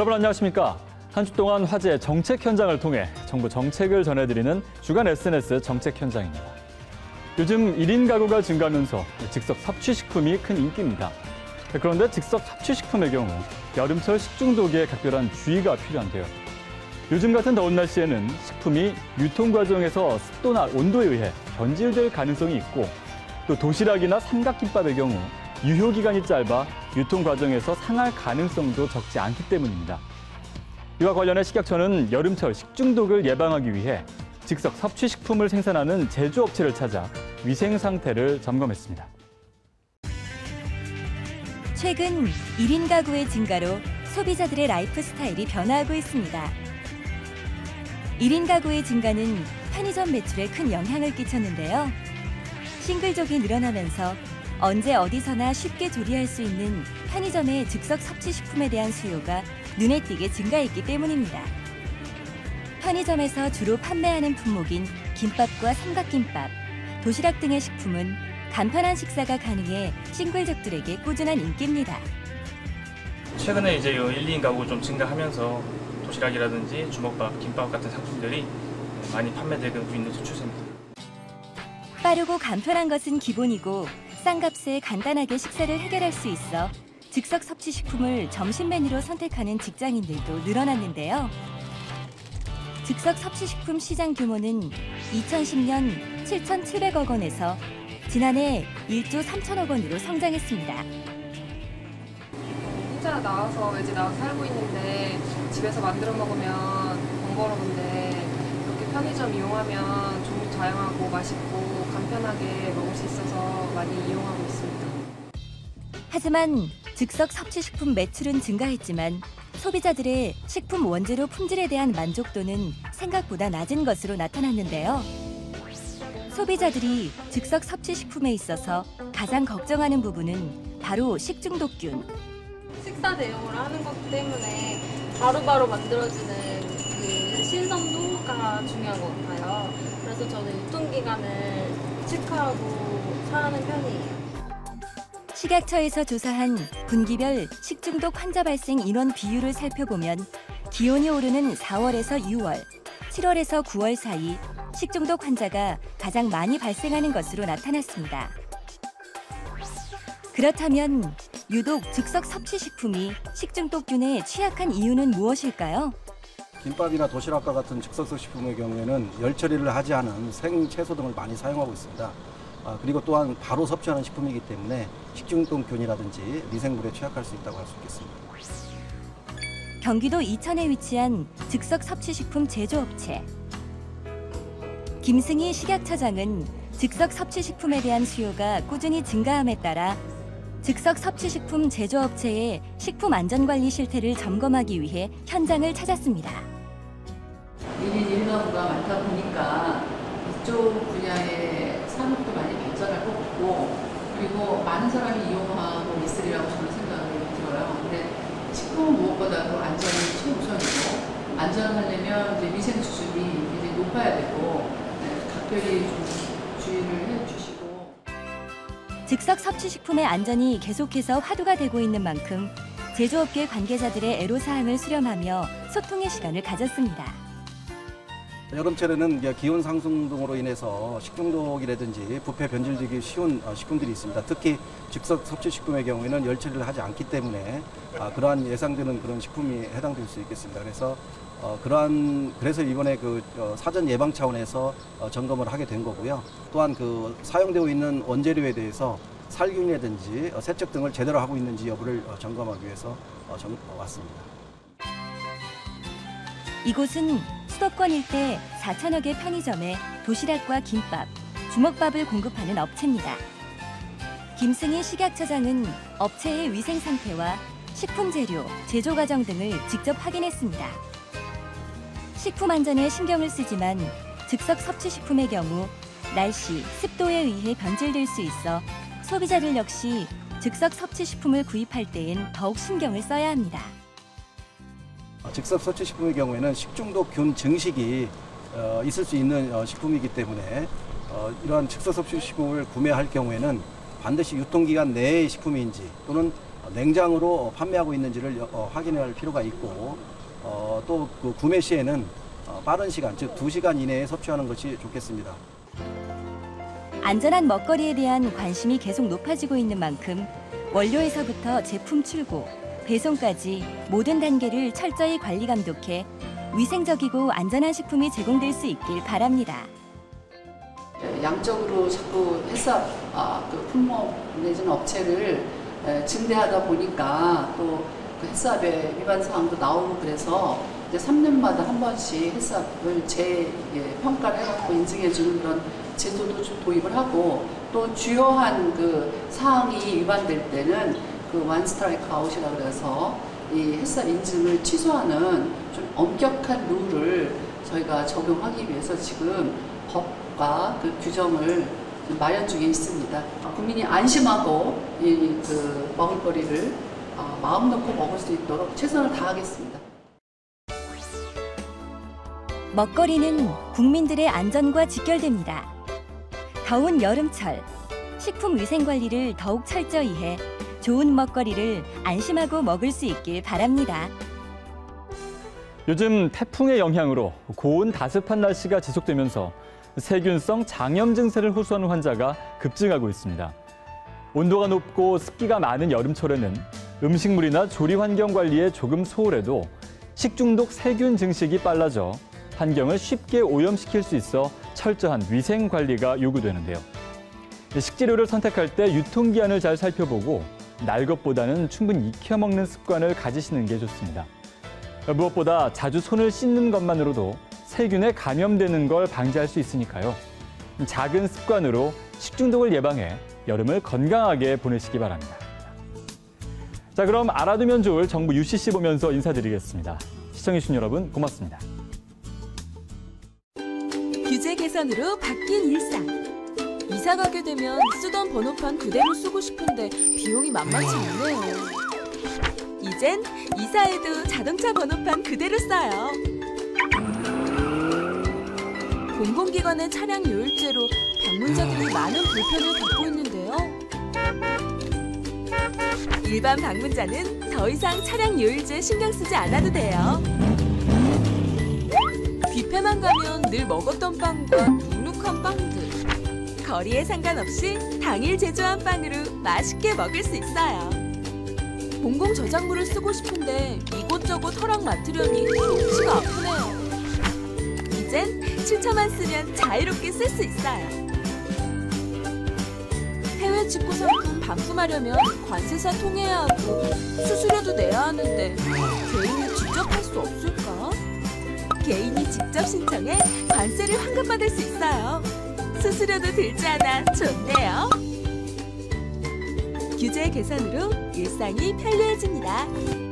여러분 안녕하십니까? 한 주 동안 화제 정책 현장을 통해 정부 정책을 전해드리는 주간 SNS 정책 현장입니다. 요즘 1인 가구가 증가하면서 즉석 섭취식품이 큰 인기입니다. 그런데 즉석 섭취식품의 경우 여름철 식중독에 각별한 주의가 필요한데요. 요즘 같은 더운 날씨에는 식품이 유통 과정에서 습도나 온도에 의해 변질될 가능성이 있고 또 도시락이나 삼각김밥의 경우 유효 기간이 짧아 유통 과정에서 상할 가능성도 적지 않기 때문입니다. 이와 관련해 식약처는 여름철 식중독을 예방하기 위해 즉석 섭취식품을 생산하는 제조업체를 찾아 위생 상태를 점검했습니다. 최근 1인 가구의 증가로 소비자들의 라이프 스타일이 변화하고 있습니다. 1인 가구의 증가는 편의점 매출에 큰 영향을 끼쳤는데요. 싱글족이 늘어나면서 언제 어디서나 쉽게 조리할 수 있는 편의점의 즉석 섭취식품에 대한 수요가 눈에 띄게 증가했기 때문입니다. 편의점에서 주로 판매하는 품목인 김밥과 삼각김밥, 도시락 등의 식품은 간편한 식사가 가능해 싱글족들에게 꾸준한 인기입니다. 최근에 이제 요 1, 2인 가구 좀 증가하면서 도시락이라든지 주먹밥, 김밥 같은 상품들이 많이 판매되고 있는 추세입니다. 빠르고 간편한 것은 기본이고 싼 값에 간단하게 식사를 해결할 수 있어 즉석 섭취 식품을 점심 메뉴로 선택하는 직장인들도 늘어났는데요. 즉석 섭취 식품 시장 규모는 2010년 7,700억 원에서 지난해 1조 3천억 원으로 성장했습니다. 혼자 나와서 외지 나와서 살고 있는데 집에서 만들어 먹으면 번거로운데 이렇게 편의점 이용하면 종류 다양하고 맛있고 간편하게 먹을 수 있어서 많이 이용하고 있습니다. 하지만 즉석 섭취식품 매출은 증가했지만 소비자들의 식품 원재료 품질에 대한 만족도는 생각보다 낮은 것으로 나타났는데요. 소비자들이 즉석 섭취식품에 있어서 가장 걱정하는 부분은 바로 식중독균. 식사 대용으로 하는 것 때문에 바로바로 만들어지는 그 신선도가 중요한 것 같아요. 그래서 저는 유통기간을 체크하고 사는 편이에요. 식약처에서 조사한 분기별 식중독 환자 발생 인원 비율을 살펴보면 기온이 오르는 4월에서 6월, 7월에서 9월 사이 식중독 환자가 가장 많이 발생하는 것으로 나타났습니다. 그렇다면 유독 즉석 섭취 식품이 식중독균에 취약한 이유는 무엇일까요? 김밥이나 도시락과 같은 즉석식품의 경우에는 열 처리를 하지 않은 생 채소 등을 많이 사용하고 있습니다. 아, 그리고 또한 바로 섭취하는 식품이기 때문에 식중독균이라든지 미생물에 취약할 수 있다고 할 수 있겠습니다. 경기도 이천에 위치한 즉석 섭취식품 제조업체. 김승희 식약처장은 즉석 섭취식품에 대한 수요가 꾸준히 증가함에 따라 즉석 섭취식품 제조업체의 식품 안전관리 실태를 점검하기 위해 현장을 찾았습니다. 1인 1가구가 많다 보니까 이쪽 분야의 산업도 많이 발전할 것 같고 그리고 많은 사람이 이용하고 있으리라고 저는 생각이 들어요. 근데 식품은 무엇보다도 안전이 최우선이고 안전하려면 이제 위생 수준이 굉장히 높아야 되고 네, 각별히 좀 주의를 해주시고 즉석 섭취식품의 안전이 계속해서 화두가 되고 있는 만큼 제조업계 관계자들의 애로사항을 수렴하며 소통의 시간을 가졌습니다. 여름철에는 기온 상승 등으로 인해서 식중독이라든지 부패 변질되기 쉬운 어, 식품들이 있습니다. 특히 즉석 섭취식품의 경우에는 열 처리를 하지 않기 때문에 아, 그러한 예상되는 그런 식품이 해당될 수 있겠습니다. 그래서 어, 그러한 그래서 이번에 그 어, 사전 예방 차원에서 어, 점검을 하게 된 거고요. 또한 그 사용되고 있는 원재료에 대해서 살균이라든지 어, 세척 등을 제대로 하고 있는지 여부를 어, 점검하기 위해서 왔습니다. 이곳은 수도권 일대 4천여 개 편의점에 도시락과 김밥, 주먹밥을 공급하는 업체입니다. 김승희 식약처장은 업체의 위생 상태와 식품 재료, 제조 과정 등을 직접 확인했습니다. 식품 안전에 신경을 쓰지만 즉석 섭취 식품의 경우 날씨, 습도에 의해 변질될 수 있어 소비자들 역시 즉석 섭취 식품을 구입할 때엔 더욱 신경을 써야 합니다. 어, 즉석 섭취식품의 경우에는 식중독균 증식이 어, 있을 수 있는 어, 식품이기 때문에 어, 이러한 즉석 섭취식품을 구매할 경우에는 반드시 유통기간 내의 식품인지 또는 냉장으로 판매하고 있는지를 여- 어, 확인할 필요가 있고 어, 또그 구매 시에는 어, 빠른 시간, 즉 2시간 이내에 섭취하는 것이 좋겠습니다. 안전한 먹거리에 대한 관심이 계속 높아지고 있는 만큼 원료에서부터 제품 출고, 배송까지 모든 단계를 철저히 관리 감독해 위생적이고 안전한 식품이 제공될 수 있길 바랍니다. 양적으로 자꾸 회사 아, 그 품목 내지는 업체를 에, 증대하다 보니까 또그 회사의 위반 사항도 나오고 그래서 이제 3년마다 한 번씩 회사를 재평가를 해갖고 인증해주는 그런 제도도 좀 도입을 하고 또 주요한 그 사항이 위반될 때는 그 원스트라이크 아웃이라 그래서 이 햇살 인증을 취소하는 좀 엄격한 룰을 저희가 적용하기 위해서 지금 법과 그 규정을 마련 중에 있습니다. 국민이 안심하고 이 그 먹을거리를 어, 마음 놓고 먹을 수 있도록 최선을 다하겠습니다. 먹거리는 국민들의 안전과 직결됩니다. 더운 여름철, 식품 위생 관리를 더욱 철저히 해 좋은 먹거리를 안심하고 먹을 수 있길 바랍니다. 요즘 태풍의 영향으로 고온 다습한 날씨가 지속되면서 세균성 장염 증세를 호소하는 환자가 급증하고 있습니다. 온도가 높고 습기가 많은 여름철에는 음식물이나 조리 환경 관리에 조금 소홀해도 식중독 세균 증식이 빨라져 환경을 쉽게 오염시킬 수 있어 철저한 위생 관리가 요구되는데요. 식재료를 선택할 때 유통기한을 잘 살펴보고 날 것보다는 충분히 익혀 먹는 습관을 가지시는 게 좋습니다. 무엇보다 자주 손을 씻는 것만으로도 세균에 감염되는 걸 방지할 수 있으니까요. 작은 습관으로 식중독을 예방해 여름을 건강하게 보내시기 바랍니다. 자, 그럼 알아두면 좋을 정부 UCC 보면서 인사드리겠습니다. 시청해주신 여러분 고맙습니다. 규제 개선으로 바뀐 일상. 이사 가게 되면 쓰던 번호판 그대로 쓰고 싶은데 비용이 만만치 않네요. 이젠 이사해도 자동차 번호판 그대로 써요. 공공기관의 차량 요일제로 방문자들이 많은 불편을 겪고 있는데요. 일반 방문자는 더 이상 차량 요일제 신경 쓰지 않아도 돼요. 뷔페만 가면 늘 먹었던 빵과 눅눅한 빵들. 거리에 상관없이 당일 제조한 빵으로 맛있게 먹을 수 있어요. 공공 저작물을 쓰고 싶은데 이곳저곳 허락 맡으려니 골치가 아프네요. 이젠 출처만 쓰면 자유롭게 쓸 수 있어요. 해외 직구 상품 반품하려면 관세사 통해야 하고 수수료도 내야 하는데 개인이 직접 할 수 없을까? 개인이 직접 신청해 관세를 환급받을 수 있어요. 수수료도 들지 않아 좋네요. 규제 개선으로 일상이 편리해집니다.